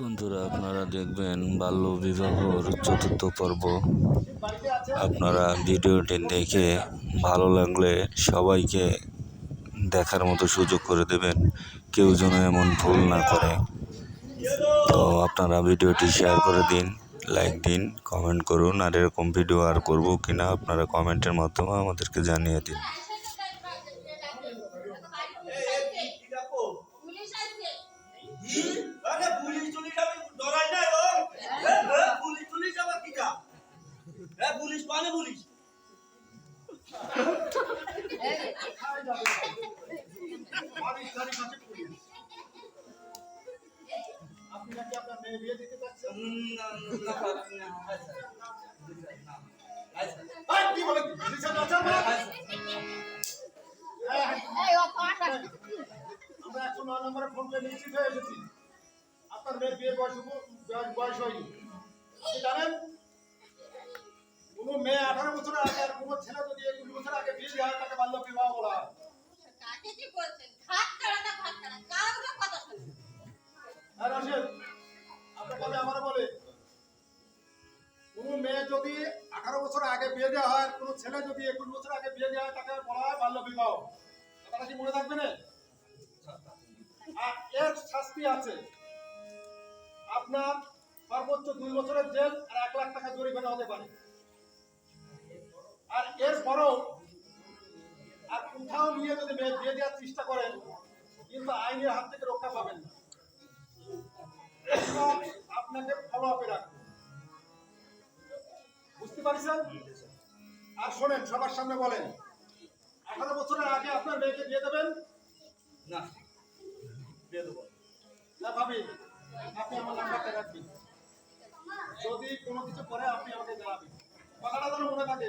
বন্ধুরা, আপনারা দেখবেন বাল্য বিবাহর চতুর্থ পর্ব। আপনারা ভিডিওটি দেখে ভালো লাগলে সবাইকে দেখার মতো সুযোগ করে দেবেন, কেউ যেন এমন ভুল না করে। তো আপনারা ভিডিওটি শেয়ার করে দিন লাইক দিন কমেন্ট করুন, আর এরকম ভিডিও আর করব কিনা আপনারা কমেন্টের মাধ্যমে আমাদেরকে জানিয়ে দিন। নাকি আপনার মেয়ে বিয়ে দিতে চাচ্ছেন? নম্বরে ফোন করে নিশ্চিত হয়ে আপনার মেয়ের বিয়ে বয়স বয়স- হয়নি। জানেন? কোনো মেয়ে আঠারো বছর আগে আর কোনো ছেলে যদি একুশ বছর আগে বিয়ে দেওয়া হয় তাকে বাল্য বিবাহ বলা হয়। কাকে কি বলছেন? ঘাট ছাড়া না ঘাট ছাড়া? কারোর কথা শুনুন? আর রাশেদ আপনাকে আমি আমার বলে। কোনো মেয়ে যদি আঠারো বছর আগে বিয়ে দেওয়া হয় কোনো ছেলে যদি একুশ বছর আগে বিয়ে দেওয়া হয় তাকে বলা হয় বাল্য বিবাহ। কথাটা কি মনে থাকবে না? আর এর শাস্তি আছে। আপনার সর্বোচ্চ দুই বছরের জেল আর এক লাখ টাকা জরিমানা হতে পারে। দেওয়ার চেষ্টা করেন কিন্তু আইনের হাত থেকে রক্ষা পাবেন না। আপনাকে ফলো আপে রাখব। বুঝতে পারছেন? আর শোনেন সবার সামনে বলেন আঠারো বছরের আগে আপনার মেয়েকে দিয়ে দেবেন? না, দিয়ে দেবো। না ভাবি আপনি আমার নাম্বারটা রাখবেন। যদি কোনো কিছু করে আপনি আমাকে জানাবেন। কথাটা যেন মনে থাকে।